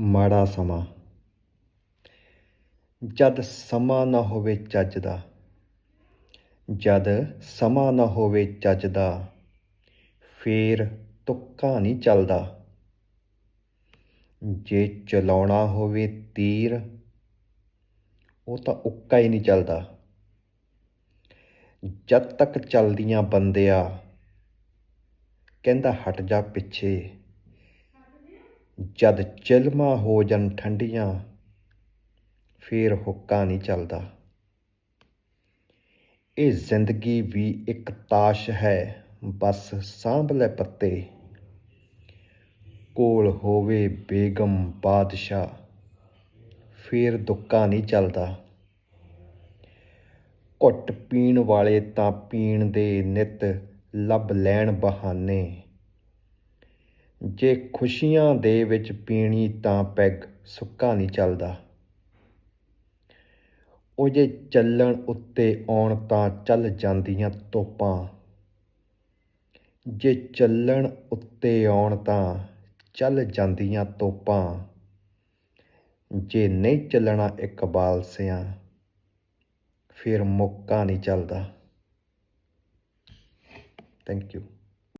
ਮਾੜਾ ਸਮਾਂ। ਜਦ ਸਮਾਂ ਨਾ ਹੋਵੇ ਚੱਜ ਦਾ ਜਦ ਸਮਾਂ ਨਾ ਹੋਵੇ ਚੱਜ ਦਾ ਫੇਰ ਤੁੱਕਾ ਨਹੀਂ ਚੱਲਦਾ। ਜੇ ਚਲਾਉਣਾ ਹੋਵੇ ਤੀਰ, ਉਹ ਤਾਂ ਉੱਕਾ ਹੀ ਨਹੀਂ ਚੱਲਦਾ। ਜਦ ਤੱਕ ਚੱਲਦੀਆਂ ਬੰਦਿਆ, ਕਹਿੰਦਾ ਹਟ ਜਾ ਪਿੱਛੇ। ਜਦ ਚਿਲਮਾਂ ਹੋ ਜਾਣ ਠੰਡੀਆਂ, ਫੇਰ ਹੁੱਕਾ ਨਹੀਂ ਚੱਲਦਾ। ਇਹ ਜ਼ਿੰਦਗੀ ਵੀ ਇੱਕ ਤਾਸ਼ ਹੈ, ਬਸ ਸਾਂਭ ਲੈ ਪੱਤੇ। ਕੋਲ ਹੋਵੇ ਬੇਗਮ ਬਾਦਸ਼ਾਹ, ਫੇਰ ਦੁੱਕਾ ਨਹੀਂ ਚੱਲਦਾ। ਘੁੱਟ ਪੀਣ ਵਾਲੇ ਤਾਂ ਪੀਣ ਦੇ ਨਿਤ ਲੱਭ ਲੈਣ ਬਹਾਨੇ। ਜੇ ਖੁਸ਼ੀਆਂ ਦੇ ਵਿੱਚ ਪੀਣੀ ਤਾਂ ਪੈਗ ਸੁੱਕਾ ਨਹੀਂ ਚੱਲਦਾ। ਉਹ ਜੇ ਚੱਲਣ ਉੱਤੇ ਆਉਣ ਤਾਂ ਚੱਲ ਜਾਂਦੀਆਂ ਤੋਪਾਂ। ਜੇ ਚੱਲਣ ਉੱਤੇ ਆਉਣ ਤਾਂ ਚੱਲ ਜਾਂਦੀਆਂ ਤੋਪਾਂ। ਜੇ ਨਹੀਂ ਚੱਲਣਾ ਇਕਬਾਲ ਸਿਆਂ, ਫਿਰ ਮੌਕਾ ਨਹੀਂ ਚੱਲਦਾ। Thank you